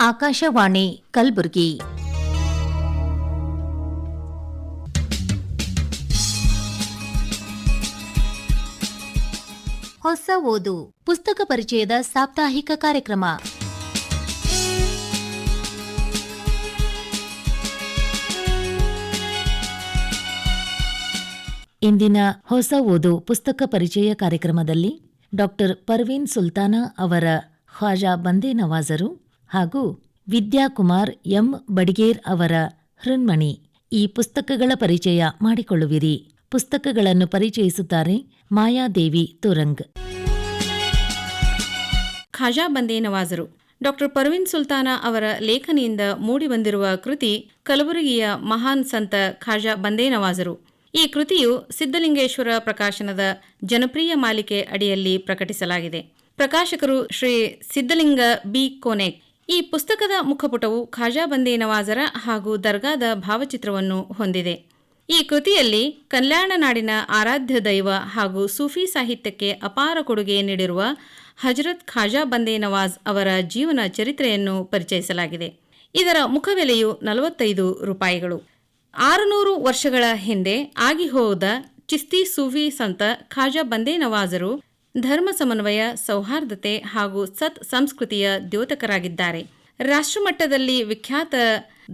ಆಕಾಶವಾಣಿ ಕಲಬುರಗಿ. ಹೊಸ ಓದು, ಪುಸ್ತಕ ಪರಿಚಯದ ಸಾಪ್ತಾಹಿಕ ಕಾರ್ಯಕ್ರಮ. ಇಂದಿನ ಹೊಸ ಓದು, ಪುಸ್ತಕ ಪರಿಚಯ ಕಾರ್ಯಕ್ರಮದಲ್ಲಿ ಡಾಕ್ಟರ್ ಪರ್ವೀನ್ ಸುಲ್ತಾನ ಅವರ ಖ್ವಾಜಾ ಬಂದೇ ನವಾಜರು ಹಾಗೂ ವಿದ್ಯಾಕುಮಾರ್ ಎಂ. ಬಡಿಗೇರ್ ಅವರ ಹೃನ್ಮಣಿ. ಈ ಪುಸ್ತಕಗಳ ಪರಿಚಯ ಮಾಡಿಕೊಳ್ಳುವಿರಿ. ಪುಸ್ತಕಗಳನ್ನು ಪರಿಚಯಿಸುತ್ತಾರೆ ಮಾಯಾದೇವಿ ತುರಂಗ್. ಖಾಜಾ ಬಂದೇ ನವಾಜರು. ಡಾಕ್ಟರ್ ಪರ್ವಿನ್ ಸುಲ್ತಾನ ಅವರ ಲೇಖನಿಯಿಂದ ಮೂಡಿಬಂದಿರುವ ಕೃತಿ ಕಲಬುರಗಿಯ ಮಹಾನ್ ಸಂತ ಖಾಜಾ ಬಂದೇ ನವಾಜರು. ಈ ಕೃತಿಯು ಸಿದ್ದಲಿಂಗೇಶ್ವರ ಪ್ರಕಾಶನದ ಜನಪ್ರಿಯ ಮಾಲಿಕೆ ಅಡಿಯಲ್ಲಿ ಪ್ರಕಟಿಸಲಾಗಿದೆ. ಪ್ರಕಾಶಕರು ಶ್ರೀ ಸಿದ್ದಲಿಂಗ ಬಿ. ಕೋನೆಕ್. ಈ ಪುಸ್ತಕದ ಮುಖಪುಟವು ಖಾಜಾ ಬಂದೇ ನವಾಜರ ಹಾಗೂ ದರ್ಗಾದ ಭಾವಚಿತ್ರವನ್ನು ಹೊಂದಿದೆ. ಈ ಕೃತಿಯಲ್ಲಿ ಕಲ್ಯಾಣ ನಾಡಿನ ಆರಾಧ್ಯ ದೈವ ಹಾಗೂ ಸೂಫಿ ಸಾಹಿತ್ಯಕ್ಕೆ ಅಪಾರ ಕೊಡುಗೆ ನೀಡಿರುವ ಹಜರತ್ ಖಾಜಾ ಬಂದೇ ನವಾಜ್ ಅವರ ಜೀವನ ಚರಿತ್ರೆಯನ್ನು ಪರಿಚಯಿಸಲಾಗಿದೆ. ಇದರ ಮುಖಬೆಲೆಯು ನಲವತ್ತೈದು ರೂಪಾಯಿಗಳು. ಆರುನೂರು ವರ್ಷಗಳ ಹಿಂದೆ ಆಗಿ ಹೋದ ಚಿಸ್ತಿ ಸೂಫಿ ಸಂತ ಖಾಜಾ ಬಂದೇ ನವಾಜರು ಧರ್ಮ ಸಮನ್ವಯ, ಸೌಹಾರ್ದತೆ ಹಾಗೂ ಸತ್ ಸಂಸ್ಕೃತಿಯ ದ್ಯೋತಕರಾಗಿದ್ದಾರೆ. ರಾಷ್ಟ್ರಮಟ್ಟದಲ್ಲಿ ವಿಖ್ಯಾತ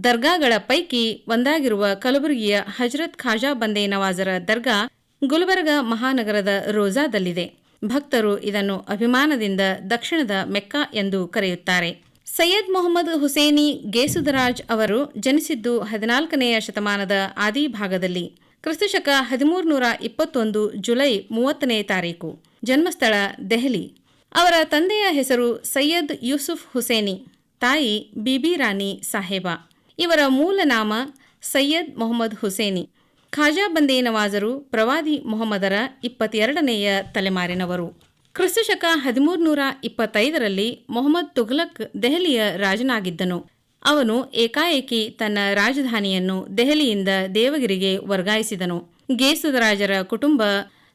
ದರ್ಗಾಗಳ ಪೈಕಿ ಒಂದಾಗಿರುವ ಕಲಬುರಗಿಯ ಹಜರತ್ ಖಾಜಾ ಬಂದೆ ನವಾಜರ ದರ್ಗಾ ಗುಲ್ಬರ್ಗ ಮಹಾನಗರದ ರೋಜಾದಲ್ಲಿದೆ. ಭಕ್ತರು ಇದನ್ನು ಅಭಿಮಾನದಿಂದ ದಕ್ಷಿಣದ ಮೆಕ್ಕಾ ಎಂದು ಕರೆಯುತ್ತಾರೆ. ಸೈಯದ್ ಮೊಹಮ್ಮದ್ ಹುಸೇನಿ ಗೇಸುದರಾಜ್ ಅವರು ಜನಿಸಿದ್ದು ಹದಿನಾಲ್ಕನೆಯ ಶತಮಾನದ ಆದಿ ಭಾಗದಲ್ಲಿ. ಕ್ರಿಸ್ತಶಕ ಹದಿಮೂರುನೂರ ಇಪ್ಪತ್ತೊಂದು ಜುಲೈ ಮೂವತ್ತನೇ ತಾರೀಕು. ಜನ್ಮಸ್ಥಳ, ದೆಹಲಿ. ಅವರ ತಂದೆಯ ಹೆಸರು ಸೈಯದ್ ಯೂಸುಫ್ ಹುಸೇನಿ, ತಾಯಿ ಬಿಬಿ ರಾಣಿ ಸಾಹೇಬಾ. ಇವರ ಮೂಲ ನಾಮ ಸೈಯದ್ ಮೊಹಮ್ಮದ್ ಹುಸೇನಿ. ಖಾಜಾ ಬಂದೇ ನವಾಜರು, ಪ್ರವಾದಿ ಮೊಹಮ್ಮದರ ಇಪ್ಪತ್ತೆರಡನೆಯ ತಲೆಮಾರಿನವರು. ಕ್ರಿಸ್ತಶಕ ಹದಿಮೂರುನೂರ ಇಪ್ಪತ್ತೈದರಲ್ಲಿ ಮೊಹಮ್ಮದ್ ತುಘಲಕ್ ದೆಹಲಿಯ ರಾಜನಾಗಿದ್ದನು. ಅವನು ಏಕಾಏಕಿ ತನ್ನ ರಾಜಧಾನಿಯನ್ನು ದೆಹಲಿಯಿಂದ ದೇವಗಿರಿಗೆ ವರ್ಗಾಯಿಸಿದನು. ಗೇಸುದರಾಜರ ಕುಟುಂಬ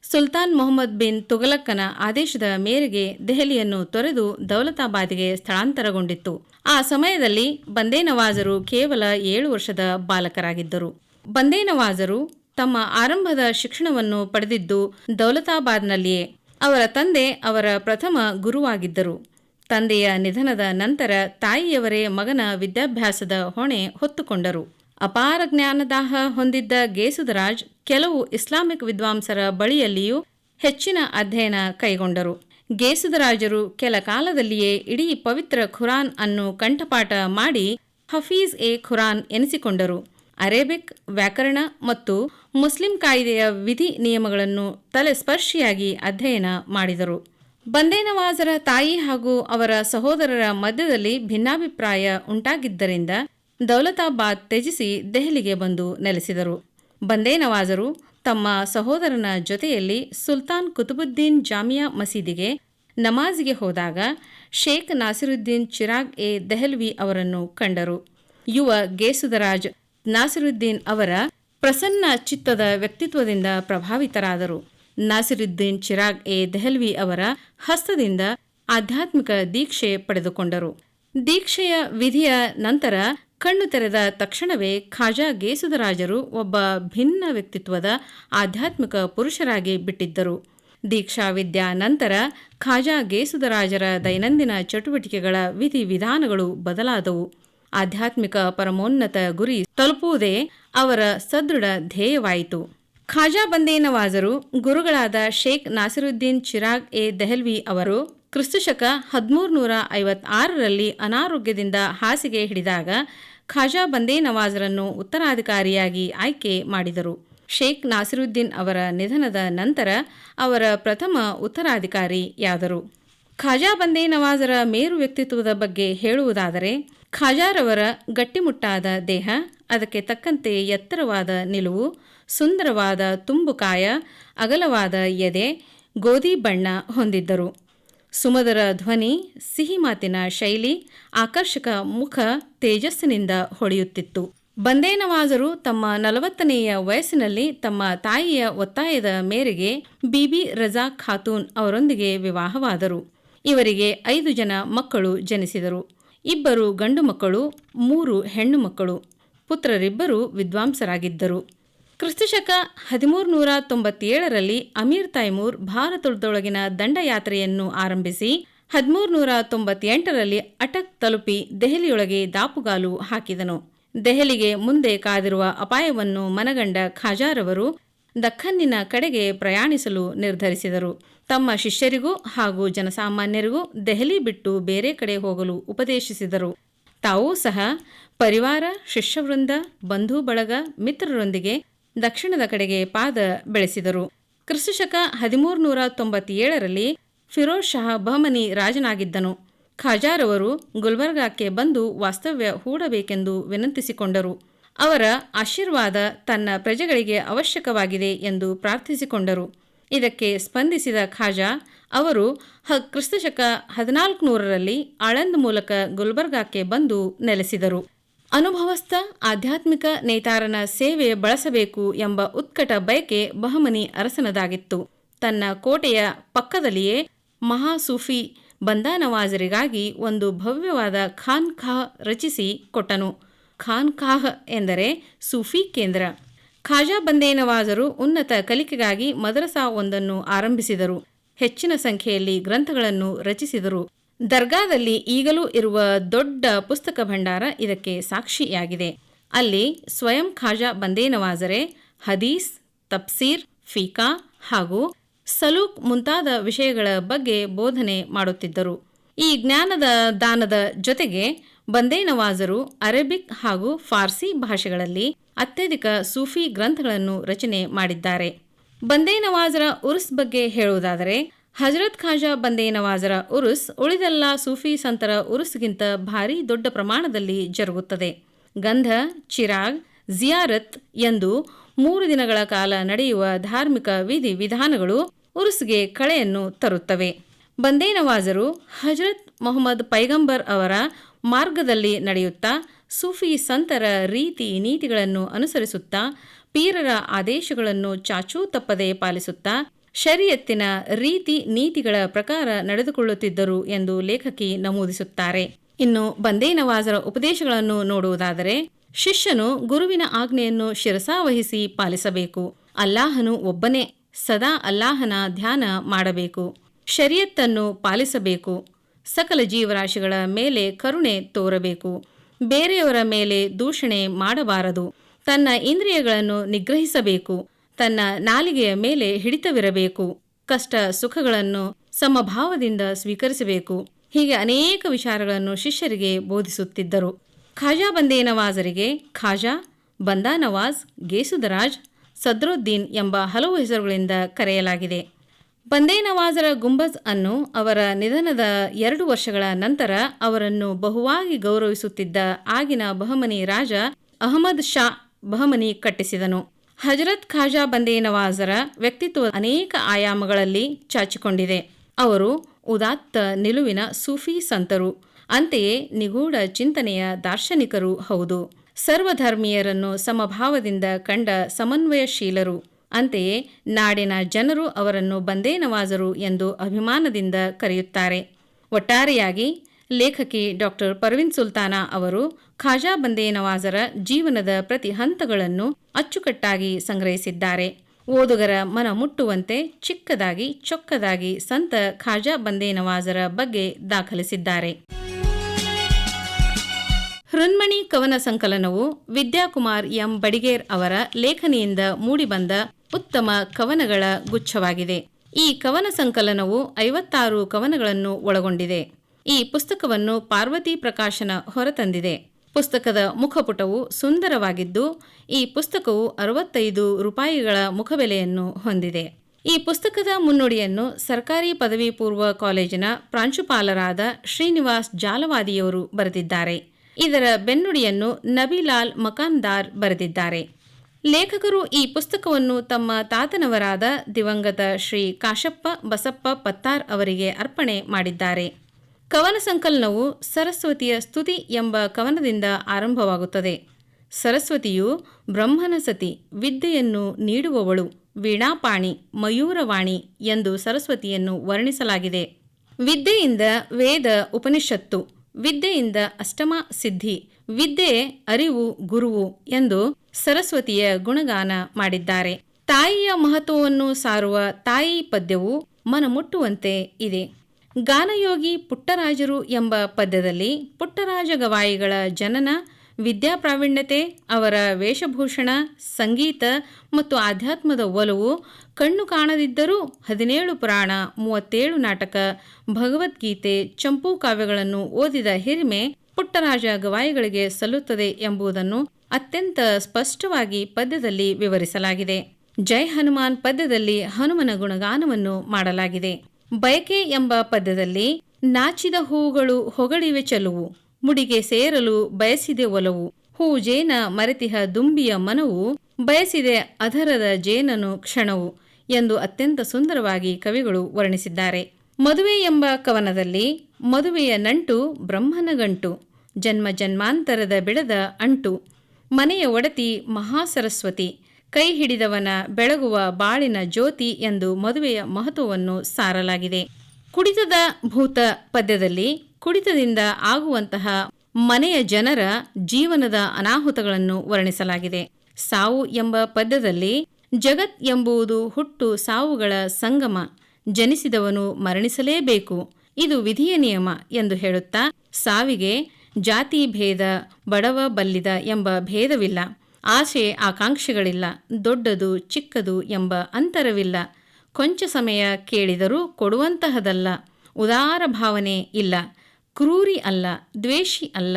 ಸುಲ್ತಾನ್ ಮೊಹಮ್ಮದ್ ಬಿನ್ ತುಘಲಕ್ಕನ ಆದೇಶದ ಮೇರೆಗೆ ದೆಹಲಿಯನ್ನು ತೊರೆದು ದೌಲತಾಬಾದಿಗೆ ಸ್ಥಳಾಂತರಗೊಂಡಿತ್ತು. ಆ ಸಮಯದಲ್ಲಿ ಬಂದೇನವಾಜರು ಕೇವಲ ಏಳು ವರ್ಷದ ಬಾಲಕರಾಗಿದ್ದರು. ಬಂದೇನವಾಜರು ತಮ್ಮ ಆರಂಭದ ಶಿಕ್ಷಣವನ್ನು ಪಡೆದಿದ್ದು ದೌಲತಾಬಾದ್ನಲ್ಲಿಯೇ. ಅವರ ತಂದೆ ಅವರ ಪ್ರಥಮ ಗುರುವಾಗಿದ್ದರು. ತಂದೆಯ ನಿಧನದ ನಂತರ ತಾಯಿಯವರೇ ಮಗನ ವಿದ್ಯಾಭ್ಯಾಸದ ಹೊಣೆ ಹೊತ್ತುಕೊಂಡರು. ಅಪಾರ ಜ್ಞಾನದಾಹ ಹೊಂದಿದ್ದ ಗೇಸುದರಾಜ್ ಕೆಲವು ಇಸ್ಲಾಮಿಕ್ ವಿದ್ವಾಂಸರ ಬಳಿಯಲ್ಲಿಯೂ ಹೆಚ್ಚಿನ ಅಧ್ಯಯನ ಕೈಗೊಂಡರು. ಗೇಸುದರಾಜರು ಕೆಲ ಕಾಲದಲ್ಲಿಯೇ ಇಡೀ ಪವಿತ್ರ ಖುರಾನ್ ಅನ್ನು ಕಂಠಪಾಠ ಮಾಡಿ ಹಫೀಜ್ ಎ ಖುರಾನ್ ಎನಿಸಿಕೊಂಡರು. ಅರೇಬಿಕ್, ವ್ಯಾಕರಣ ಮತ್ತು ಮುಸ್ಲಿಂ ಕಾಯ್ದೆಯ ವಿಧಿ ನಿಯಮಗಳನ್ನು ತಲೆಸ್ಪರ್ಶಿಯಾಗಿ ಅಧ್ಯಯನ ಮಾಡಿದರು. ಬಂದೇ ನವಾಜರ ತಾಯಿ ಹಾಗೂ ಅವರ ಸಹೋದರರ ಮಧ್ಯದಲ್ಲಿ ಭಿನ್ನಾಭಿಪ್ರಾಯ ಉಂಟಾಗಿದ್ದರಿಂದ ದೌಲತಾಬಾದ್ ತ್ಯಜಿಸಿ ದೆಹಲಿಗೆ ಬಂದು ನೆಲೆಸಿದರು. ಬಂದೇ ನವಾಜರು ತಮ್ಮ ಸಹೋದರನ ಜೊತೆಯಲ್ಲಿ ಸುಲ್ತಾನ್ ಕುತುಬುದ್ದೀನ್ ಜಾಮಿಯಾ ಮಸೀದಿಗೆ ನಮಾಜ್ಗೆ ಹೋದಾಗ ಶೇಖ್ ನಾಸಿರುದ್ದೀನ್ ಚಿರಾಗ್ ಎ ದೆಹಲ್ವಿ ಅವರನ್ನು ಕಂಡರು. ಯುವ ಗೇಸುದರಾಜ್ ನಾಸಿರುದ್ದೀನ್ ಅವರ ಪ್ರಸನ್ನ ಚಿತ್ತದ ವ್ಯಕ್ತಿತ್ವದಿಂದ ಪ್ರಭಾವಿತರಾದರು. ನಾಸಿರುದ್ದೀನ್ ಚಿರಾಗ್ ಎ ದೆಹಲ್ವಿ ಅವರ ಹಸ್ತದಿಂದ ಆಧ್ಯಾತ್ಮಿಕ ದೀಕ್ಷೆ ಪಡೆದುಕೊಂಡರು. ದೀಕ್ಷೆಯ ವಿಧಿಯ ನಂತರ ಕಣ್ಣು ತೆರೆದ ತಕ್ಷಣವೇ ಖಾಜಾ ಗೇಸುದರಾಜರು ಒಬ್ಬ ಭಿನ್ನ ವ್ಯಕ್ತಿತ್ವದ ಆಧ್ಯಾತ್ಮಿಕ ಪುರುಷರಾಗಿ ಬಿಟ್ಟಿದ್ದರು. ದೀಕ್ಷಾ ವಿದ್ಯಾ ನಂತರ ಖಾಜಾ ಗೇಸುದರಾಜರ ದೈನಂದಿನ ಚಟುವಟಿಕೆಗಳ ವಿಧಿವಿಧಾನಗಳು ಬದಲಾದವು. ಆಧ್ಯಾತ್ಮಿಕ ಪರಮೋನ್ನತ ಗುರಿ ತಲುಪುವುದೇ ಅವರ ಸದೃಢ ಧ್ಯೇಯವಾಯಿತು. ಖಾಜಾ ಬಂದೇ ನವಾಜರು ಗುರುಗಳಾದ ಶೇಖ್ ನಾಸಿರುದ್ದೀನ್ ಚಿರಾಗ್ ಎ ದೆಹಲ್ವಿ ಅವರು ಕ್ರಿಸ್ತಶಕ ಹದಿಮೂರ್ನೂರ ಐವತ್ತಾರರಲ್ಲಿ ಅನಾರೋಗ್ಯದಿಂದ ಹಾಸಿಗೆ ಹಿಡಿದಾಗ ಖಾಜಾ ಬಂದೇ ನವಾಜರನ್ನು ಉತ್ತರಾಧಿಕಾರಿಯಾಗಿ ಆಯ್ಕೆ ಮಾಡಿದರು. ಶೇಖ್ ನಾಸಿರುದ್ದೀನ್ ಅವರ ನಿಧನದ ನಂತರ ಅವರ ಪ್ರಥಮ ಉತ್ತರಾಧಿಕಾರಿಯಾದರು. ಖಾಜಾ ಬಂದೇ ನವಾಜರ ಮೇರು ವ್ಯಕ್ತಿತ್ವದ ಬಗ್ಗೆ ಹೇಳುವುದಾದರೆ, ಖಾಜಾರವರ ಗಟ್ಟಿಮುಟ್ಟಾದ ದೇಹ ಅದಕ್ಕೆ ತಕ್ಕಂತೆ ಎತ್ತರವಾದ ನಿಲುವು, ಸುಂದರವಾದ ತುಂಬುಕಾಯ ಅಗಲವಾದ ಎದೆ, ಗೋಧಿ ಬಣ್ಣ ಹೊಂದಿದ್ದರು. ಸುಮಧುರ ಧ್ವನಿ, ಸಿಹಿ ಮಾತಿನ ಶೈಲಿ, ಆಕರ್ಷಕ ಮುಖ ತೇಜಸ್ಸಿನಿಂದ ಹೊಳೆಯುತ್ತಿತ್ತು. ಬಂದೇನವಾಜರು ತಮ್ಮ ನಲವತ್ತನೆಯ ವಯಸ್ಸಿನಲ್ಲಿ ತಮ್ಮ ತಾಯಿಯ ಒತ್ತಾಯದ ಮೇರೆಗೆ ಬಿಬಿ ರಜಾ ಖಾತೂನ್ ಅವರೊಂದಿಗೆ ವಿವಾಹವಾದರು. ಇವರಿಗೆ ಐದು ಜನ ಮಕ್ಕಳು ಜನಿಸಿದರು. ಇಬ್ಬರು ಗಂಡು ಮಕ್ಕಳು, ಮೂರು ಹೆಣ್ಣು ಮಕ್ಕಳು. ಪುತ್ರರಿಬ್ಬರು ವಿದ್ವಾಂಸರಾಗಿದ್ದರು. ಕ್ರಿಸ್ತಶಕ ಹದಿಮೂರುನೂರ ತೊಂಬತ್ತೇಳರಲ್ಲಿ ಅಮೀರ್ ತೈಮೂರ್ ಭಾರತದೊಳಗಿನ ದಂಡಯಾತ್ರೆಯನ್ನು ಆರಂಭಿಸಿ ಹದಿಮೂರುನೂರ ತೊಂಬತ್ತೆಂಟರಲ್ಲಿ ಅಟಕ್ ತಲುಪಿ ದೆಹಲಿಯೊಳಗೆ ದಾಪುಗಾಲು ಹಾಕಿದನು. ದೆಹಲಿಗೆ ಮುಂದೆ ಕಾದಿರುವ ಅಪಾಯವನ್ನು ಮನಗಂಡ ಖಾಜಾರವರು ದಖನ್ನಿನ ಕಡೆಗೆ ಪ್ರಯಾಣಿಸಲು ನಿರ್ಧರಿಸಿದರು. ತಮ್ಮ ಶಿಷ್ಯರಿಗೂ ಹಾಗೂ ಜನಸಾಮಾನ್ಯರಿಗೂ ದೆಹಲಿ ಬಿಟ್ಟು ಬೇರೆ ಕಡೆ ಹೋಗಲು ಉಪದೇಶಿಸಿದರು. ತಾವೂ ಸಹ ಪರಿವಾರ, ಶಿಷ್ಯವೃಂದ, ಬಂಧು, ಬಳಗ, ಮಿತ್ರರೊಂದಿಗೆ ದಕ್ಷಿಣದ ಕಡೆಗೆ ಪಾದ ಬೆಳೆಸಿದರು. ಕ್ರಿಸ್ತಶಕ ಹದಿಮೂರುನೂರ ತೊಂಬತ್ತೇಳರಲ್ಲಿ ಫಿರೋಜ್ ಶಹ ಬಹಮನಿ ರಾಜನಾಗಿದ್ದನು. ಖಾಜಾರವರು ಗುಲ್ಬರ್ಗಾಕ್ಕೆ ಬಂದು ವಾಸ್ತವ್ಯ ಹೂಡಬೇಕೆಂದು ವಿನಂತಿಸಿಕೊಂಡರು. ಅವರ ಆಶೀರ್ವಾದ ತನ್ನ ಪ್ರಜೆಗಳಿಗೆ ಅವಶ್ಯಕವಾಗಿದೆ ಎಂದು ಪ್ರಾರ್ಥಿಸಿಕೊಂಡರು. ಇದಕ್ಕೆ ಸ್ಪಂದಿಸಿದ ಖಾಜಾ, ಅವರು ಹ ಕ್ರಿಸ್ತಶಕ ಹದಿನಾಲ್ಕುನೂರರಲ್ಲಿ ಆಳಂದ್ ಮೂಲಕ ಗುಲ್ಬರ್ಗಾಕ್ಕೆ ಬಂದು ನೆಲೆಸಿದರು. ಅನುಭವಸ್ಥ ಆಧ್ಯಾತ್ಮಿಕ ನೇತಾರನ ಸೇವೆ ಬಳಸಬೇಕು ಎಂಬ ಉತ್ಕಟ ಬಯಕೆ ಬಹಮನಿ ಅರಸನದಾಗಿತ್ತು. ತನ್ನ ಕೋಟೆಯ ಪಕ್ಕದಲ್ಲಿಯೇ ಮಹಾಸೂಫಿ ಬಂದಾನವಾಜರಿಗಾಗಿ ಒಂದು ಭವ್ಯವಾದ ಖಾನ್ ಖಾಹ್ ರಚಿಸಿ ಕೊಟ್ಟನು. ಖಾನ್ ಖಾಹ್ ಎಂದರೆ ಸೂಫಿ ಕೇಂದ್ರ. ಖಾಜಾ ಬಂದೇನವಾಜರು ಉನ್ನತ ಕಲಿಕೆಗಾಗಿ ಮದರಸಾ ಒಂದನ್ನು ಆರಂಭಿಸಿದರು. ಹೆಚ್ಚಿನ ಸಂಖ್ಯೆಯಲ್ಲಿ ಗ್ರಂಥಗಳನ್ನು ರಚಿಸಿದರು. ದರ್ಗಾದಲ್ಲಿ ಈಗಲೂ ಇರುವ ದೊಡ್ಡ ಪುಸ್ತಕ ಭಂಡಾರ ಇದಕ್ಕೆ ಸಾಕ್ಷಿಯಾಗಿದೆ. ಅಲ್ಲಿ ಸ್ವಯಂ ಖಾಜಾ ಬಂದೇನವಾಜರೆ ಹದೀಸ್, ತಪ್ಸೀರ್, ಫೀಕಾ ಹಾಗೂ ಸಲೂಕ್ ಮುಂತಾದ ವಿಷಯಗಳ ಬಗ್ಗೆ ಬೋಧನೆ ಮಾಡುತ್ತಿದ್ದರು. ಈ ಜ್ಞಾನದ ದಾನದ ಜೊತೆಗೆ ಬಂದೇನವಾಜರು ಅರೇಬಿಕ್ ಹಾಗೂ ಫಾರ್ಸಿ ಭಾಷೆಗಳಲ್ಲಿ ಅತ್ಯಧಿಕ ಸೂಫಿ ಗ್ರಂಥಗಳನ್ನು ರಚನೆ ಮಾಡಿದ್ದಾರೆ. ಬಂದೇನವಾಜರ ಉರ್ಸ್ ಬಗ್ಗೆ ಹೇಳುವುದಾದರೆ, ಹಜರತ್ ಖಾಜಾ ಬಂದೇನವಾಜರ ಉರುಸ್ ಉಳಿದೆಲ್ಲ ಸೂಫಿ ಸಂತರ ಉರುಸ್ಗಿಂತ ಭಾರಿ ದೊಡ್ಡ ಪ್ರಮಾಣದಲ್ಲಿ ಜರುಗುತ್ತದೆ. ಗಂಧ, ಚಿರಾಗ್, ಜಿಯಾರತ್ ಎಂದು ಮೂರು ದಿನಗಳ ಕಾಲ ನಡೆಯುವ ಧಾರ್ಮಿಕ ವಿಧಿ ವಿಧಾನಗಳು ಉರುಸ್ಗೆ ಕಳೆಯನ್ನು ತರುತ್ತವೆ. ಬಂದೇನವಾಜರು ಹಜರತ್ ಮೊಹಮ್ಮದ್ ಪೈಗಂಬರ್ ಅವರ ಮಾರ್ಗದಲ್ಲಿ ನಡೆಯುತ್ತಾ, ಸೂಫಿ ಸಂತರ ರೀತಿ ನೀತಿಗಳನ್ನು ಅನುಸರಿಸುತ್ತಾ, ಪೀರರ ಆದೇಶಗಳನ್ನು ಚಾಚೂ ತಪ್ಪದೆ ಪಾಲಿಸುತ್ತಾ, ಶರಿಯತ್ತಿನ ರೀತಿ ನೀತಿಗಳ ಪ್ರಕಾರ ನಡೆದುಕೊಳ್ಳುತ್ತಿದ್ದರು ಎಂದು ಲೇಖಕಿ ನಮೂದಿಸುತ್ತಾರೆ. ಇನ್ನು ಬಂದೇನವಾಜರ ಉಪದೇಶಗಳನ್ನು ನೋಡುವುದಾದರೆ, ಶಿಷ್ಯನು ಗುರುವಿನ ಆಜ್ಞೆಯನ್ನು ಶಿರಸಾವಹಿಸಿ ಪಾಲಿಸಬೇಕು. ಅಲ್ಲಾಹನು ಒಬ್ಬನೇ, ಸದಾ ಅಲ್ಲಾಹನ ಧ್ಯಾನ ಮಾಡಬೇಕು. ಶರಿಯತ್ತನ್ನು ಪಾಲಿಸಬೇಕು. ಸಕಲ ಜೀವರಾಶಿಗಳ ಮೇಲೆ ಕರುಣೆ ತೋರಬೇಕು. ಬೇರೆಯವರ ಮೇಲೆ ದೂಷಣೆ ಮಾಡಬಾರದು. ತನ್ನ ಇಂದ್ರಿಯಗಳನ್ನು ನಿಗ್ರಹಿಸಬೇಕು. ತನ್ನ ನಾಲಿಗೆಯ ಮೇಲೆ ಹಿಡಿತವಿರಬೇಕು. ಕಷ್ಟ ಸುಖಗಳನ್ನು ಸಮಭಾವದಿಂದ ಸ್ವೀಕರಿಸಬೇಕು. ಹೀಗೆ ಅನೇಕ ವಿಚಾರಗಳನ್ನು ಶಿಷ್ಯರಿಗೆ ಬೋಧಿಸುತ್ತಿದ್ದರು. ಖಾಜಾ ಬಂದೇನವಾಜರಿಗೆ ಖಾಜಾ, ಬಂದಾನವಾಜ್, ಗೇಸುದರಾಜ್, ಸದ್ರುದ್ದೀನ್ ಎಂಬ ಹಲವು ಹೆಸರುಗಳಿಂದ ಕರೆಯಲಾಗಿದೆ. ಬಂದೇನವಾಜರ ಗುಂಬಜ್ ಅನ್ನು ಅವರ ನಿಧನದ ಎರಡು ವರ್ಷಗಳ ನಂತರ ಅವರನ್ನು ಬಹುವಾಗಿ ಗೌರವಿಸುತ್ತಿದ್ದ ಆಗಿನ ಬಹಮನಿ ರಾಜ ಅಹಮದ್ ಶಾ ಬಹಮನಿ ಕಟ್ಟಿಸಿದನು. ಹಜರತ್ ಖಾಜಾ ಬಂದೇನವಾಜರ ವ್ಯಕ್ತಿತ್ವ ಅನೇಕ ಆಯಾಮಗಳಲ್ಲಿ ಚಾಚಿಕೊಂಡಿದೆ. ಅವರು ಉದಾತ್ತ ನಿಲುವಿನ ಸೂಫಿ ಸಂತರು, ಅಂತೆಯೇ ನಿಗೂಢ ಚಿಂತನೆಯ ದಾರ್ಶನಿಕರು ಹೌದು. ಸರ್ವಧರ್ಮೀಯರನ್ನು ಸಮಭಾವದಿಂದ ಕಂಡ ಸಮನ್ವಯಶೀಲರು. ಅಂತೆಯೇ ನಾಡಿನ ಜನರು ಅವರನ್ನು ಬಂದೇನವಾಜರು ಎಂದು ಅಭಿಮಾನದಿಂದ ಕರೆಯುತ್ತಾರೆ. ಒಟ್ಟಾರೆಯಾಗಿ ಲೇಖಕಿ ಡಾಕ್ಟರ್ ಪರ್ವಿನ್ ಸುಲ್ತಾನ ಅವರು ಖಾಜಾ ಬಂದೇ ನವಾಜರ ಜೀವನದ ಪ್ರತಿ ಹಂತಗಳನ್ನು ಅಚ್ಚುಕಟ್ಟಾಗಿ ಸಂಗ್ರಹಿಸಿದ್ದಾರೆ. ಓದುಗರ ಮನ ಮುಟ್ಟುವಂತೆ ಚಿಕ್ಕದಾಗಿ ಚೊಕ್ಕದಾಗಿ ಸಂತ ಖಾಜಾ ಬಂದೇ ನವಾಜರ ಬಗ್ಗೆ ದಾಖಲಿಸಿದ್ದಾರೆ. ಹೃನ್ಮಣಿ ಕವನ ಸಂಕಲನವು ವಿದ್ಯಾಕುಮಾರ್ ಎಂ. ಬಡಿಗೇರ್ ಅವರ ಲೇಖನಿಯಿಂದ ಮೂಡಿಬಂದ ಉತ್ತಮ ಕವನಗಳ ಗುಚ್ಛವಾಗಿದೆ. ಈ ಕವನ ಸಂಕಲನವು ಐವತ್ತಾರು ಕವನಗಳನ್ನು ಒಳಗೊಂಡಿದೆ. ಈ ಪುಸ್ತಕವನ್ನು ಪಾರ್ವತಿ ಪ್ರಕಾಶನ ಹೊರತಂದಿದೆ. ಪುಸ್ತಕದ ಮುಖಪುಟವು ಸುಂದರವಾಗಿದ್ದು, ಈ ಪುಸ್ತಕವು ಅರವತ್ತೈದು ರೂಪಾಯಿಗಳ ಮುಖಬೆಲೆಯನ್ನು ಹೊಂದಿದೆ. ಈ ಪುಸ್ತಕದ ಮುನ್ನುಡಿಯನ್ನು ಸರ್ಕಾರಿ ಪದವಿ ಪೂರ್ವ ಕಾಲೇಜಿನ ಪ್ರಾಂಶುಪಾಲರಾದ ಶ್ರೀನಿವಾಸ್ ಜಾಲವಾದಿಯವರು ಬರೆದಿದ್ದಾರೆ. ಇದರ ಬೆನ್ನುಡಿಯನ್ನು ನಬಿಲಾಲ್ ಮಕಾನ್ದಾರ್ ಬರೆದಿದ್ದಾರೆ. ಲೇಖಕರು ಈ ಪುಸ್ತಕವನ್ನು ತಮ್ಮ ತಾತನವರಾದ ದಿವಂಗತ ಶ್ರೀ ಕಾಶಪ್ಪ ಬಸಪ್ಪ ಪತ್ತಾರ್ ಅವರಿಗೆ ಅರ್ಪಣೆ ಮಾಡಿದ್ದಾರೆ. ಕವನ ಸಂಕಲನವು ಸರಸ್ವತಿಯ ಸ್ತುತಿ ಎಂಬ ಕವನದಿಂದ ಆರಂಭವಾಗುತ್ತದೆ. ಸರಸ್ವತಿಯು ಬ್ರಹ್ಮನ ಸತಿ, ವಿದ್ಯೆಯನ್ನು ನೀಡುವವಳು, ವೀಣಾಪಾಣಿ, ಮಯೂರವಾಣಿ ಎಂದು ಸರಸ್ವತಿಯನ್ನು ವರ್ಣಿಸಲಾಗಿದೆ. ವಿದ್ಯೆಯಿಂದ ವೇದ ಉಪನಿಷತ್ತು, ವಿದ್ಯೆಯಿಂದ ಅಷ್ಟಮ ಸಿದ್ಧಿ ವಿದ್ಯೆ, ಅರಿವು, ಗುರುವು ಎಂದು ಸರಸ್ವತಿಯ ಗುಣಗಾನ ಮಾಡಿದ್ದಾರೆ. ತಾಯಿಯ ಮಹತ್ವವನ್ನು ಸಾರುವ ತಾಯಿ ಪದ್ಯವು ಮನಮುಟ್ಟುವಂತೆ ಇದೆ. ಗಾನಯೋಗಿ ಪುಟ್ಟರಾಜರು ಎಂಬ ಪದ್ಯದಲ್ಲಿ ಪುಟ್ಟರಾಜ ಗವಾಯಿಗಳ ಜನನ, ವಿದ್ಯಾಪ್ರಾವೀಣ್ಯತೆ, ಅವರ ವೇಷಭೂಷಣ, ಸಂಗೀತ ಮತ್ತು ಆಧ್ಯಾತ್ಮದ ಒಲವು, ಕಣ್ಣು ಕಾಣದಿದ್ದರೂ ಹದಿನೇಳು ಪುರಾಣ, ಮೂವತ್ತೇಳು ನಾಟಕ, ಭಗವದ್ಗೀತೆ, ಚಂಪೂ ಕಾವ್ಯಗಳನ್ನು ಓದಿದ ಹಿರಿಮೆ ಪುಟ್ಟರಾಜ ಗವಾಯಿಗಳಿಗೆ ಸಲ್ಲುತ್ತದೆ ಎಂಬುದನ್ನು ಅತ್ಯಂತ ಸ್ಪಷ್ಟವಾಗಿ ಪದ್ಯದಲ್ಲಿ ವಿವರಿಸಲಾಗಿದೆ. ಜೈ ಹನುಮಾನ್ ಪದ್ಯದಲ್ಲಿ ಹನುಮನ ಗುಣಗಾನವನ್ನು ಮಾಡಲಾಗಿದೆ. ಬಯಕೆ ಎಂಬ ಪದ್ಯದಲ್ಲಿ ನಾಚಿದ ಹೂಗಳು ಹೊಗಳಿವೆ ಚೆಲುವು, ಮುಡಿಗೆ ಸೇರಲು ಬಯಸಿದೆ ಒಲವು, ಹೂ ಜೇನ ಮರೆತಿಹ ದುಂಬಿಯ ಮನವು, ಬಯಸಿದೆ ಅಧರದ ಜೇನನು ಕ್ಷಣವು ಎಂದು ಅತ್ಯಂತ ಸುಂದರವಾಗಿ ಕವಿಗಳು ವರ್ಣಿಸಿದ್ದಾರೆ. ಮದುವೆ ಎಂಬ ಕವನದಲ್ಲಿ ಮದುವೆಯ ನಂಟು ಬ್ರಹ್ಮನ ಗಂಟು. ಜನ್ಮ ಜನ್ಮಾಂತರದ ಬೆಳೆದ ಅಂಟು. ಮನೆಯ ಒಡತಿ ಮಹಾಸರಸ್ವತಿ. ಕೈ ಹಿಡಿದವನ ಬೆಳಗುವ ಬಾಳಿನ ಜ್ಯೋತಿ ಎಂದು ಮದುವೆಯ ಮಹತ್ವವನ್ನು ಸಾರಲಾಗಿದೆ. ಕುಡಿತದ ಭೂತ ಪದ್ಯದಲ್ಲಿ ಕುಡಿತದಿಂದ ಆಗುವಂತಹ ಮನೆಯ ಜನರ ಜೀವನದ ಅನಾಹುತಗಳನ್ನು ವರ್ಣಿಸಲಾಗಿದೆ. ಸಾವು ಎಂಬ ಪದ್ಯದಲ್ಲಿ ಜಗತ್ ಎಂಬುದು ಹುಟ್ಟು ಸಾವುಗಳ ಸಂಗಮ. ಜನಿಸಿದವನು ಮರಣಿಸಲೇಬೇಕು. ಇದು ವಿಧಿಯ ನಿಯಮ ಎಂದು ಹೇಳುತ್ತಾ, ಸಾವಿಗೆ ಜಾತಿ ಭೇದ, ಬಡವ ಬಲ್ಲಿದ ಎಂಬ ಭೇದವಿಲ್ಲ. ಆಸೆ ಆಕಾಂಕ್ಷೆಗಳಿಲ್ಲ. ದೊಡ್ಡದು ಚಿಕ್ಕದು ಎಂಬ ಅಂತರವಿಲ್ಲ. ಕೊಂಚ ಸಮಯ ಕೇಳಿದರೂ ಕೊಡುವಂತಹದಲ್ಲ. ಉದಾರ ಭಾವನೆ ಇಲ್ಲ. ಕ್ರೂರಿ ಅಲ್ಲ. ದ್ವೇಷಿ ಅಲ್ಲ.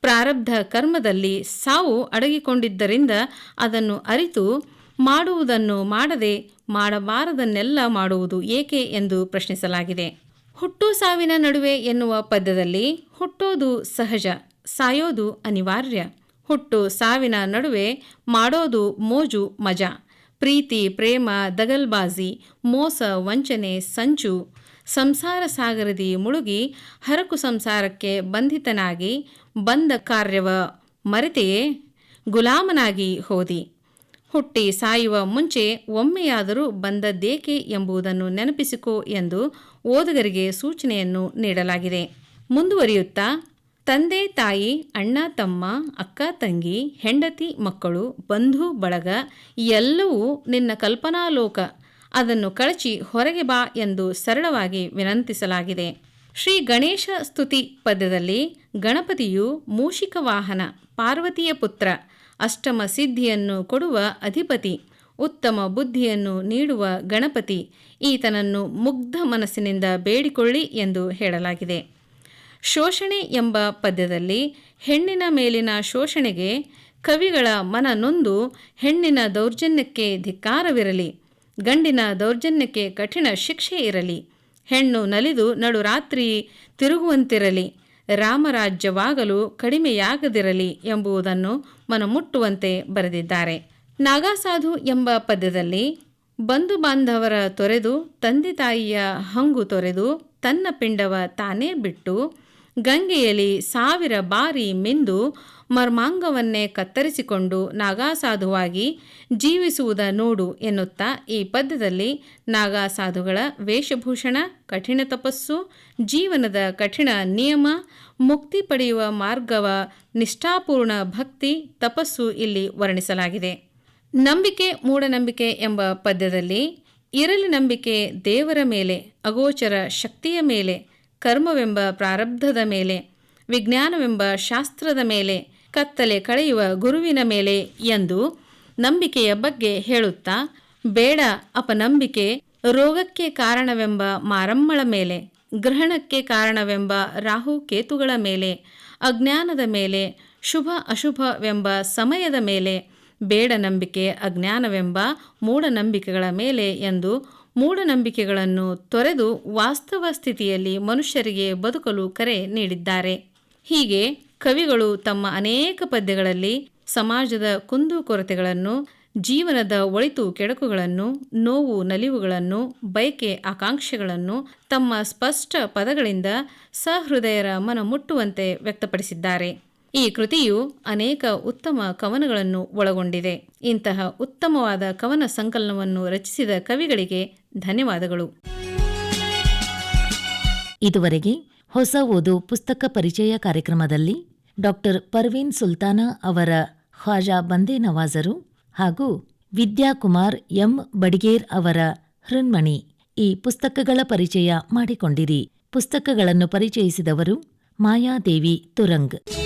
ಪ್ರಾರಬ್ಧ ಕರ್ಮದಲ್ಲಿ ಸಾವು ಅಡಗಿಕೊಂಡಿದ್ದರಿಂದ ಅದನ್ನು ಅರಿತು ಮಾಡುವುದನ್ನು ಮಾಡದೆ ಮಾಡಬಾರದನ್ನೆಲ್ಲ ಮಾಡುವುದು ಏಕೆ ಎಂದು ಪ್ರಶ್ನಿಸಲಾಗಿದೆ. ಹುಟ್ಟು ಸಾವಿನ ನಡುವೆ ಎನ್ನುವ ಪದ್ಯದಲ್ಲಿ ಹುಟ್ಟೋದು ಸಹಜ, ಸಾಯೋದು ಅನಿವಾರ್ಯ. ಹುಟ್ಟು ಸಾವಿನ ನಡುವೆ ಮಾಡೋದು ಮೋಜು, ಮಜಾ. ಪ್ರೀತಿ, ಪ್ರೇಮ, ದಗಲ್ಬಾಜಿ, ಮೋಸ, ವಂಚನೆ, ಸಂಚು. ಸಂಸಾರ ಸಾಗರದಿ ಮುಳುಗಿ ಹರಕು ಸಂಸಾರಕ್ಕೆ ಬಂಧಿತನಾಗಿ ಬಂದ ಕಾರ್ಯವ ಮರೆತೆಯೇ? ಗುಲಾಮನಾಗಿ ಹೋದಿ. ಹುಟ್ಟಿ ಸಾಯುವ ಮುಂಚೆ ಒಮ್ಮೆಯಾದರೂ ಬಂದದ್ದೇಕೆ ಎಂಬುದನ್ನು ನೆನಪಿಸಿಕೋ ಎಂದು ಓದುಗರಿಗೆ ಸೂಚನೆಯನ್ನು ನೀಡಲಾಗಿದೆ. ಮುಂದುವರಿಯುತ್ತಾ? ತಂದೆ, ತಾಯಿ, ಅಣ್ಣ, ತಮ್ಮ, ಅಕ್ಕ, ತಂಗಿ, ಹೆಂಡತಿ, ಮಕ್ಕಳು, ಬಂಧು, ಬಳಗ, ಎಲ್ಲವೂ ನಿನ್ನ ಕಲ್ಪನಾಲೋಕ. ಅದನ್ನು ಕಳಚಿ ಹೊರಗೆ ಬಾ ಎಂದು ಸರಳವಾಗಿ ವಿನಂತಿಸಲಾಗಿದೆ. ಶ್ರೀ ಗಣೇಶ ಸ್ತುತಿ ಪದ್ಯದಲ್ಲಿ ಗಣಪತಿಯು ಮೂಷಿಕ ವಾಹನ ಪಾರ್ವತಿಯ ಪುತ್ರ, ಅಷ್ಟಮ ಸಿದ್ಧಿಯನ್ನು ಕೊಡುವ ಅಧಿಪತಿ, ಉತ್ತಮ ಬುದ್ಧಿಯನ್ನು ನೀಡುವ ಗಣಪತಿ, ಈತನನ್ನು ಮುಗ್ಧ ಮನಸ್ಸಿನಿಂದ ಬೇಡಿಕೊಳ್ಳಿ ಎಂದು ಹೇಳಲಾಗಿದೆ. ಶೋಷಣೆ ಎಂಬ ಪದ್ಯದಲ್ಲಿ ಹೆಣ್ಣಿನ ಮೇಲಿನ ಶೋಷಣೆಗೆ ಕವಿಗಳ ಮನ ನೊಂದು ಹೆಣ್ಣಿನ ದೌರ್ಜನ್ಯಕ್ಕೆ ಧಿಕ್ಕಾರವಿರಲಿ, ಗಂಡಿನ ದೌರ್ಜನ್ಯಕ್ಕೆ ಕಠಿಣ ಶಿಕ್ಷೆ ಇರಲಿ, ಹೆಣ್ಣು ನಲಿದು ನಡುರಾತ್ರಿ ತಿರುಗುವಂತಿರಲಿ, ರಾಮರಾಜ್ಯವಾಗಲು ಕಡಿಮೆಯಾಗದಿರಲಿ ಎಂಬುದನ್ನು ಮನಮುಟ್ಟುವಂತೆ ಬರೆದಿದ್ದಾರೆ. ನಾಗಾಸಾಧು ಎಂಬ ಪದ್ಯದಲ್ಲಿ, ಬಂಧು ಬಾಂಧವರ ತೊರೆದು ತಂದೆ ತಾಯಿಯ ಹಂಗು ತೊರೆದು ತನ್ನ ಪಿಂಡವ ತಾನೇ ಬಿಟ್ಟು ಗಂಗೆಯಲ್ಲಿ ಸಾವಿರ ಬಾರಿ ಮಿಂದು ಮರ್ಮಾಂಗವನ್ನೇ ಕತ್ತರಿಸಿಕೊಂಡು ನಾಗಾಸಾಧುವಾಗಿ ಜೀವಿಸುವುದ ನೋಡು ಎನ್ನುತ್ತಾ ಈ ಪದ್ಯದಲ್ಲಿ ನಾಗಾಸಾಧುಗಳ ವೇಷಭೂಷಣ, ಕಠಿಣ ತಪಸ್ಸು, ಜೀವನದ ಕಠಿಣ ನಿಯಮ, ಮುಕ್ತಿ ಪಡೆಯುವ ಮಾರ್ಗವ ನಿಷ್ಠಾಪೂರ್ಣ ಭಕ್ತಿ, ತಪಸ್ಸು ಇಲ್ಲಿ ವರ್ಣಿಸಲಾಗಿದೆ. ನಂಬಿಕೆ, ಮೂಢನಂಬಿಕೆ ಎಂಬ ಪದ್ಯದಲ್ಲಿ, ಇರಲಿ ನಂಬಿಕೆ ದೇವರ ಮೇಲೆ, ಅಗೋಚರ ಶಕ್ತಿಯ ಮೇಲೆ ಕರ್ಮವೆಂಬ ಪ್ರಾರಬ್ಧದ ಮೇಲೆ, ವಿಜ್ಞಾನವೆಂಬ ಶಾಸ್ತ್ರದ ಮೇಲೆ, ಕತ್ತಲೆ ಕಳೆಯುವ ಗುರುವಿನ ಮೇಲೆ ಎಂದು ನಂಬಿಕೆಯ ಬಗ್ಗೆ ಹೇಳುತ್ತಾ, ಬೇಡ ಅಪನಂಬಿಕೆ ರೋಗಕ್ಕೆ ಕಾರಣವೆಂಬ ಮಾರಮ್ಮಳ ಮೇಲೆ, ಗ್ರಹಣಕ್ಕೆ ಕಾರಣವೆಂಬ ರಾಹು ಕೇತುಗಳ ಮೇಲೆ, ಅಜ್ಞಾನದ ಮೇಲೆ, ಶುಭ ಅಶುಭವೆಂಬ ಸಮಯದ ಮೇಲೆ, ಬೇಡ ನಂಬಿಕೆ ಅಜ್ಞಾನವೆಂಬ ಮೂಢನಂಬಿಕೆಗಳ ಮೇಲೆ ಎಂದು ಮೂಢನಂಬಿಕೆಗಳನ್ನು ತೊರೆದು ವಾಸ್ತವ ಸ್ಥಿತಿಯಲ್ಲಿ ಮನುಷ್ಯರಿಗೆ ಬದುಕಲು ಕರೆ ನೀಡಿದ್ದಾರೆ. ಹೀಗೆ ಕವಿಗಳು ತಮ್ಮ ಅನೇಕ ಪದ್ಯಗಳಲ್ಲಿ ಸಮಾಜದ ಕುಂದುಕೊರತೆಗಳನ್ನು ಜೀವನದ ಒಳಿತು ಕೆಡಕುಗಳನ್ನು, ನೋವು ನಲಿವುಗಳನ್ನು, ಬಯಕೆ ಆಕಾಂಕ್ಷೆಗಳನ್ನು ತಮ್ಮ ಸ್ಪಷ್ಟ ಪದಗಳಿಂದ ಸಹೃದಯರ ಮನ ಮುಟ್ಟುವಂತೆ ವ್ಯಕ್ತಪಡಿಸಿದ್ದಾರೆ. ಈ ಕೃತಿಯು ಅನೇಕ ಉತ್ತಮ ಕವನಗಳನ್ನು ಒಳಗೊಂಡಿದೆ. ಇಂತಹ ಉತ್ತಮವಾದ ಕವನ ಸಂಕಲನವನ್ನು ರಚಿಸಿದ ಕವಿಗಳಿಗೆ ಧನ್ಯವಾದಗಳು. ಇದುವರೆಗೆ ಹೊಸ ಓದು ಪುಸ್ತಕ ಪರಿಚಯ ಕಾರ್ಯಕ್ರಮದಲ್ಲಿ ಡಾಕ್ಟರ್ ಪರ್ವೀನ್ ಸುಲ್ತಾನ ಅವರ ಖ್ವಾಜಾ ಬಂದೇ ನವಾಜರು ಹಾಗೂ ವಿದ್ಯಾಕುಮಾರ್ ಎಂ. ಬಡಿಗೇರ್ ಅವರ ಹೃನ್ಮಣಿ ಈ ಪುಸ್ತಕಗಳ ಪರಿಚಯ ಮಾಡಿಕೊಂಡಿರಿ. ಪುಸ್ತಕಗಳನ್ನು ಪರಿಚಯಿಸಿದವರು ಮಾಯಾದೇವಿ ತುರಂಗ್.